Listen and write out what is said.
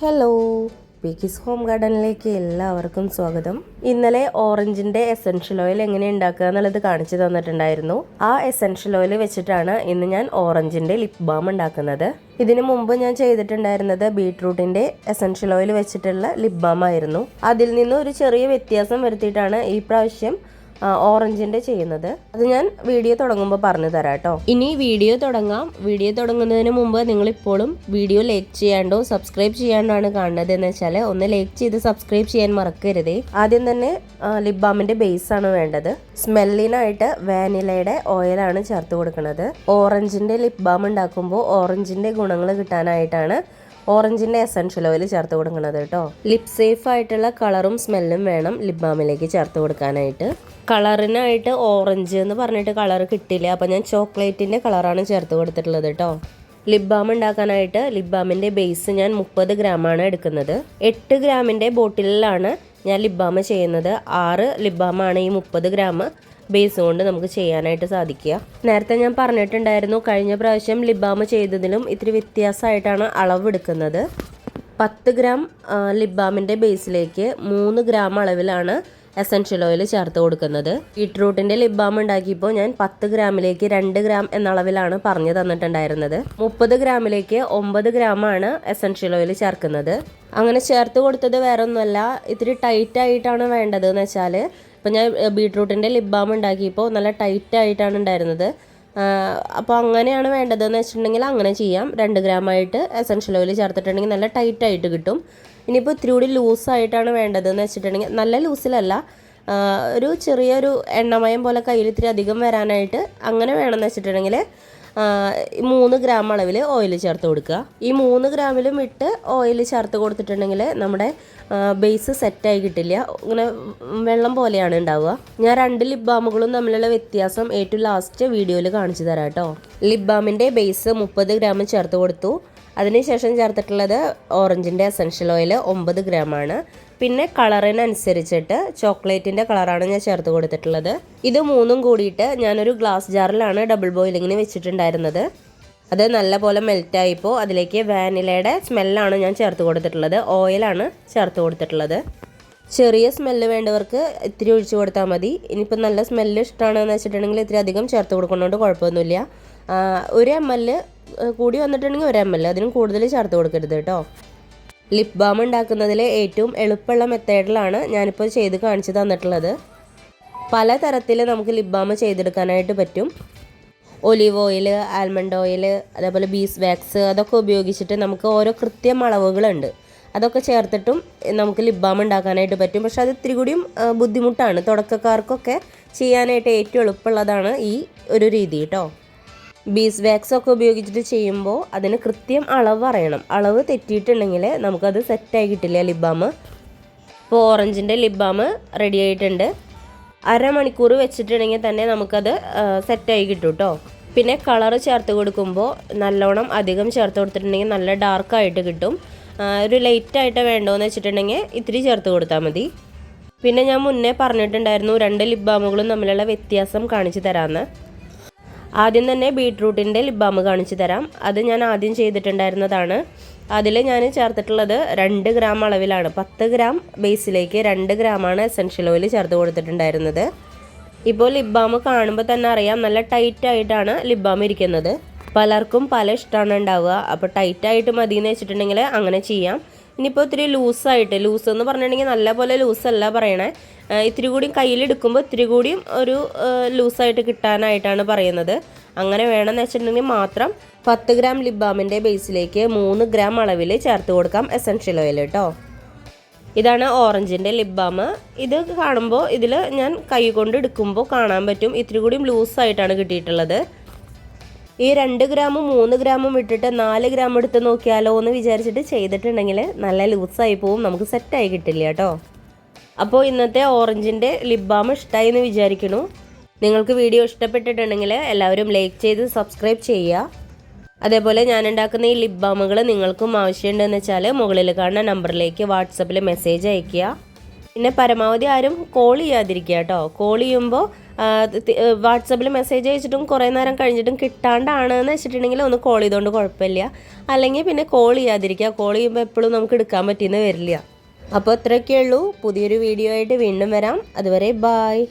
Hello പീക്കിസ് home ഗാർഡനിലേക്ക് എല്ലാവർക്കും സ്വാഗതം. ഇന്നലെ ഓറഞ്ചിന്റെ എസെൻഷ്യൽ ഓയിൽ എങ്ങനെ ഉണ്ടാക്കുക എന്നുള്ളത് കാണിച്ചു തന്നിട്ടുണ്ടായിരുന്നു. ആ എസെൻഷ്യൽ ഓയിൽ വെച്ചിട്ടാണ് ഇന്ന് ഞാൻ ഓറഞ്ചിന്റെ ലിപ് ബാം ഉണ്ടാക്കുന്നത്. ഇതിനു മുമ്പ് ഞാൻ ചെയ്തിട്ടുണ്ടായിരുന്നത് ബീട്രൂട്ടിന്റെ എസെൻഷ്യൽ ഓയിൽ വെച്ചിട്ടുള്ള ലിപ് ബാം ആയിരുന്നു. അതിൽ നിന്ന് ഒരു ചെറിയ വ്യത്യാസം വരുത്തിയിട്ടാണ് ഈ പ്രാവശ്യം ആ, ഓറഞ്ചിന്റെ ചെയ്യുന്നത്. അത് ഞാൻ വീഡിയോ തുടങ്ങുമ്പോൾ പറഞ്ഞു തരാം കേട്ടോ. ഇനി വീഡിയോ തുടങ്ങാം. വീഡിയോ തുടങ്ങുന്നതിന് മുമ്പ് നിങ്ങൾ ഇപ്പോഴും വീഡിയോ ലൈക്ക് ചെയ്യാണ്ടോ സബ്സ്ക്രൈബ് ചെയ്യാണ്ടാണ് കാണുന്നത് എന്ന് വെച്ചാൽ ഒന്ന് ലൈക്ക് ചെയ്ത് സബ്സ്ക്രൈബ് ചെയ്യാൻ മറക്കരുതേ. ആദ്യം തന്നെ ലിപ് ബാമിന്റെ ബേസ് ആണ് വേണ്ടത്. സ്മെല്ലിനായിട്ട് വാനിലയുടെ ഓയിലാണ് ചേർത്ത് കൊടുക്കുന്നത് ഓറഞ്ചിന്റെ ലിപ് ബാം ഉണ്ടാക്കുമ്പോൾ ഓറഞ്ചിന്റെ ഗുണങ്ങൾ കിട്ടാനായിട്ടാണ് ഓറഞ്ചിന്റെ എസൻഷ്യൽ ഓയിൽ ചേർത്ത് കൊടുക്കുന്നത് കേട്ടോ. ലിപ് സേഫ് ആയിട്ടുള്ള കളറും സ്മെല്ലും വേണം ലിപ് ബാമിലേക്ക് ചേർത്ത് കൊടുക്കാനായിട്ട്. കളറിനായിട്ട് ഓറഞ്ച് എന്ന് പറഞ്ഞിട്ട് കളർ കിട്ടില്ല അപ്പം ഞാൻ ചോക്ലേറ്റിന്റെ കളറാണ് ചേർത്ത് കൊടുത്തിട്ടുള്ളത് കേട്ടോ. ലിപ് ബാം ഉണ്ടാക്കാനായിട്ട് ലിപ് ബാമിന്റെ ബേസ് ഞാൻ മുപ്പത് ഗ്രാമാണ് എടുക്കുന്നത്. എട്ട് ഗ്രാമിന്റെ ബോട്ടിലിലാണ് ഞാൻ ലിപ് ബാം ചെയ്യുന്നത്. ആറ് ലിപ് ബാമാണ് ഈ മുപ്പത് ഗ്രാം. ബേസ് കൊണ്ട് നമുക്ക് ചെയ്യാനായിട്ട് സാധിക്കുക. നേരത്തെ ഞാൻ പറഞ്ഞിട്ടുണ്ടായിരുന്നു കഴിഞ്ഞ പ്രാവശ്യം ലിബാമ് ചെയ്തതിലും ഇത്തിരി വ്യത്യാസമായിട്ടാണ് അളവ് എടുക്കുന്നത്. പത്ത് ഗ്രാം ലിബാമിന്റെ ബേസിലേക്ക് മൂന്ന് ഗ്രാം അളവിലാണ് എസൻഷ്യൽ ഓയിൽ ചേർത്ത് കൊടുക്കുന്നത്. ബീട്രൂട്ടിന്റെ ലിബാം ഉണ്ടാക്കിയപ്പോൾ ഞാൻ പത്ത് ഗ്രാമിലേക്ക് രണ്ട് ഗ്രാം എന്ന അളവിലാണ് പറഞ്ഞു തന്നിട്ടുണ്ടായിരുന്നത്. മുപ്പത് ഗ്രാമിലേക്ക് ഒമ്പത് ഗ്രാമാണ് എസൻഷ്യൽ ഓയിൽ ചേർക്കുന്നത്. അങ്ങനെ ചേർത്ത് കൊടുത്തത് വേറെ ഒന്നുമല്ല ഇത്തിരി ടൈറ്റ് ആയിട്ടാണ് വേണ്ടത് എന്ന് വെച്ചാൽ ഇപ്പം ഞാൻ ബീട്രൂട്ടിന്റെ ലിപ് ബാം ഉണ്ടാക്കിയപ്പോൾ നല്ല ടൈറ്റ് ആയിട്ടാണ് ഉണ്ടായിരുന്നത്. അപ്പോൾ അങ്ങനെയാണ് വേണ്ടതെന്ന് വെച്ചിട്ടുണ്ടെങ്കിൽ അങ്ങനെ ചെയ്യാം. രണ്ട് ഗ്രാമായിട്ട് എസൻഷ്യൽ ഓയിൽ ചേർത്തിട്ടുണ്ടെങ്കിൽ നല്ല ടൈറ്റായിട്ട് കിട്ടും. ഇനിയിപ്പോൾ ഇത്തിരി കൂടി ലൂസായിട്ടാണ് വേണ്ടതെന്ന് വെച്ചിട്ടുണ്ടെങ്കിൽ നല്ല ലൂസിലല്ല ഒരു ചെറിയൊരു എണ്ണമയം പോലെ കയ്യിൽ ഇത്തിരി അധികം വരാനായിട്ട് അങ്ങനെ വേണമെന്ന് വെച്ചിട്ടുണ്ടെങ്കിൽ മൂന്ന് ഗ്രാം അളവിൽ ഓയിൽ ചേർത്ത് കൊടുക്കുക. ഈ മൂന്ന് ഗ്രാമിലും ഇട്ട് ഓയിൽ ചേർത്ത് കൊടുത്തിട്ടുണ്ടെങ്കിൽ നമ്മുടെ ബേസ് സെറ്റായി കിട്ടില്ല. ഇങ്ങനെ വെള്ളം പോലെയാണ് ഉണ്ടാവുക. ഞാൻ രണ്ട് ലിപ് ബാമുകളും തമ്മിലുള്ള വ്യത്യാസം ഏറ്റവും ലാസ്റ്റ് വീഡിയോയിൽ കാണിച്ചു തരാം കേട്ടോ. ലിപ് ബാമിന്റെ ബേസ് മുപ്പത് ഗ്രാം ചേർത്ത് കൊടുത്തു. അതിനുശേഷം ചേർത്തിട്ടുള്ളത് ഓറഞ്ചിന്റെ എസൻഷ്യൽ ഓയിൽ ഒമ്പത് ഗ്രാമാണ് പിന്നെ കളറിനനുസരിച്ചിട്ട് ചോക്ലേറ്റിന്റെ കളറാണ് ഞാൻ ചേർത്ത് കൊടുത്തിട്ടുള്ളത്. ഇത് മൂന്നും കൂടിയിട്ട് ഞാനൊരു ഗ്ലാസ് ജാറിലാണ് ഡബിൾ ബോയിലിങ്ങിന് വെച്ചിട്ടുണ്ടായിരുന്നത്. അത് നല്ലപോലെ മെൽറ്റായിപ്പോൾ അതിലേക്ക് വാനിലയുടെ സ്മെല്ലാണ് ഞാൻ ചേർത്ത് കൊടുത്തിട്ടുള്ളത്. ഓയിലാണ് ചേർത്ത് കൊടുത്തിട്ടുള്ളത്. ചെറിയ സ്മെല്ല് വേണ്ടവർക്ക് ഇത്തിരി ഒഴിച്ചു കൊടുത്താൽ മതി. ഇനിയിപ്പോൾ നല്ല സ്മെല്ല് ഇഷ്ടമാണെന്ന് വെച്ചിട്ടുണ്ടെങ്കിൽ ഇത്തിരി അധികം ചേർത്ത് കൊടുക്കുന്നതുകൊണ്ട് കുഴപ്പമൊന്നുമില്ല. ഒരു എം എൽ കൂടി വന്നിട്ടുണ്ടെങ്കിൽ ഒരു എം എൽ അതിനും കൂടുതൽ ചേർത്ത് കൊടുക്കരുത് കേട്ടോ. ലിപ് ബാം ഉണ്ടാക്കുന്നതിൽ ഏറ്റവും എളുപ്പമുള്ള മെത്തേഡിലാണ് ഞാനിപ്പോൾ ചെയ്ത് കാണിച്ചു തന്നിട്ടുള്ളത്. പല തരത്തിൽ നമുക്ക് ലിപ് ബാം ചെയ്തെടുക്കാനായിട്ട് പറ്റും. ഒലിവ് ഓയിൽ ആൽമണ്ട് ഓയിൽ അതേപോലെ ബീസ് വാക്സ് അതൊക്കെ ഉപയോഗിച്ചിട്ട് നമുക്ക് ഓരോ കൃത്യം അളവുകളുണ്ട്. അതൊക്കെ ചേർത്തിട്ടും നമുക്ക് ലിപ് ബാം ഉണ്ടാക്കാനായിട്ട് പറ്റും. പക്ഷെ അത് ഇത്തിരി കൂടിയും ബുദ്ധിമുട്ടാണ്. തുടക്കക്കാർക്കൊക്കെ ചെയ്യാനായിട്ട് ഏറ്റവും എളുപ്പമുള്ളതാണ് ഈ ഒരു രീതി കേട്ടോ. ബീസ് വാക്സ് ഒക്കെ ഉപയോഗിച്ചിട്ട് ചെയ്യുമ്പോൾ അതിന് കൃത്യം അളവ് അറിയണം. അളവ് തെറ്റിയിട്ടുണ്ടെങ്കിൽ നമുക്കത് സെറ്റായി കിട്ടില്ല ലിപ് ബാം ഇപ്പോൾ ഓറഞ്ചിന്റെ ലിപ് ബാം റെഡി ആയിട്ടുണ്ട്. അരമണിക്കൂർ വെച്ചിട്ടുണ്ടെങ്കിൽ തന്നെ നമുക്കത് സെറ്റായി കിട്ടും കേട്ടോ പിന്നെ കളർ ചേർത്ത് കൊടുക്കുമ്പോൾ നല്ലോണം അധികം ചേർത്ത് കൊടുത്തിട്ടുണ്ടെങ്കിൽ നല്ല ഡാർക്കായിട്ട് കിട്ടും. ഒരു ലൈറ്റായിട്ട് വേണ്ടോയെന്ന് വെച്ചിട്ടുണ്ടെങ്കിൽ ഇത്തിരി ചേർത്ത് കൊടുത്താൽ മതി. പിന്നെ ഞാൻ മുന്നേ പറഞ്ഞിട്ടുണ്ടായിരുന്നു രണ്ട് ലിപ് ബാമുകളും തമ്മിലുള്ള വ്യത്യാസം കാണിച്ചു തരാമെന്ന് ആദ്യം തന്നെ ബീട്രൂട്ടിന്റെ ബാം കാണിച്ചു തരാം. അത് ഞാൻ ആദ്യം ചെയ്തിട്ടുണ്ടായിരുന്നതാണ്. അതിൽ ഞാൻ ചേർത്തിട്ടുള്ളത് രണ്ട് ഗ്രാം അളവിലാണ്. പത്ത് ഗ്രാം ബേസിലേക്ക് രണ്ട് ഗ്രാമാണ് എസൻഷ്യൽ ഓയിൽ ചേർത്ത് കൊടുത്തിട്ടുണ്ടായിരുന്നത്. ഇപ്പോൾ ബാം കാണുമ്പോൾ തന്നെ അറിയാം നല്ല ടൈറ്റായിട്ടാണ് ലിപ് ബാം ഇരിക്കുന്നത്. പലർക്കും പല ഇഷ്ടമാണ് ഉണ്ടാവുക. അപ്പോൾ ടൈറ്റായിട്ട് മതി എന്ന് വെച്ചിട്ടുണ്ടെങ്കിൽ അങ്ങനെ ചെയ്യാം. ഇനിയിപ്പോൾ ഇത്തിരി ലൂസായിട്ട് ലൂസ് എന്ന് പറഞ്ഞിട്ടുണ്ടെങ്കിൽ നല്ലപോലെ ലൂസല്ല പറയണേ. ഇത്തിരി കൂടി കയ്യിലെടുക്കുമ്പോൾ ഇത്തിരി കൂടിയും ഒരു ലൂസായിട്ട് കിട്ടാനായിട്ടാണ് പറയുന്നത്. അങ്ങനെ വേണമെന്ന് വെച്ചിട്ടുണ്ടെങ്കിൽ മാത്രം പത്ത് ഗ്രാം ലിപ് ബാമിന്റെ ബേസിലേക്ക് മൂന്ന് ഗ്രാം അളവിൽ ചേർത്ത് കൊടുക്കാം എസൻഷ്യൽ ഓയിൽ കേട്ടോ ഇതാണ് ഓറഞ്ചിന്റെ ലിപ് ബാം ഇത് കാണുമ്പോൾ ഇതിൽ ഞാൻ കൈ കൊണ്ട് എടുക്കുമ്പോൾ കാണാൻ പറ്റും. ഇത്തിരി കൂടിയും ലൂസായിട്ടാണ് കിട്ടിയിട്ടുള്ളത്. ഈ രണ്ട് ഗ്രാമും മൂന്ന് ഗ്രാമും ഇട്ടിട്ട് നാല് ഗ്രാം എടുത്ത് നോക്കിയാലോ എന്ന് വിചാരിച്ചിട്ട് ചെയ്തിട്ടുണ്ടെങ്കിൽ നല്ല ലൂസായി പോവും. നമുക്ക് സെറ്റായി കിട്ടില്ല കേട്ടോ. അപ്പോൾ ഇന്നത്തെ ഓറഞ്ചിന്റെ ലിപ് ബാം ഇഷ്ടമായി എന്ന് വിചാരിക്കുന്നു. നിങ്ങൾക്ക് വീഡിയോ ഇഷ്ടപ്പെട്ടിട്ടുണ്ടെങ്കിൽ എല്ലാവരും ലൈക്ക് ചെയ്ത് സബ്സ്ക്രൈബ് ചെയ്യുക. അതേപോലെ ഞാൻ ഉണ്ടാക്കുന്ന ഈ ലിപ് ബാമുകൾ നിങ്ങൾക്കും ആവശ്യമുണ്ടെന്ന് വെച്ചാൽ മുകളിൽ കാണുന്ന നമ്പറിലേക്ക് വാട്സപ്പിൽ മെസ്സേജ് അയയ്ക്കുക. പിന്നെ പരമാവധി ആരും കോൾ ചെയ്യാതിരിക്കുക കേട്ടോ. കോൾ ചെയ്യുമ്പോൾ വാട്സപ്പിൽ മെസ്സേജ് അയച്ചിട്ടും കുറേ നേരം കഴിഞ്ഞിട്ടും കിട്ടാണ്ടാണ് എന്ന് വെച്ചിട്ടുണ്ടെങ്കിൽ ഒന്ന് കോൾ ചെയ്തുകൊണ്ട് കുഴപ്പമില്ല. അല്ലെങ്കിൽ പിന്നെ കോൾ ചെയ്യാതിരിക്കുക. കോൾ ചെയ്യുമ്പോൾ എപ്പോഴും നമുക്ക് എടുക്കാൻ പറ്റിയെന്ന് വരില്ല. അപ്പോൾ ഇത്രയൊക്കെയുള്ളൂ പുതിയൊരു വീഡിയോ ആയിട്ട് വീണ്ടും വരാം. അതുവരെ ബായ്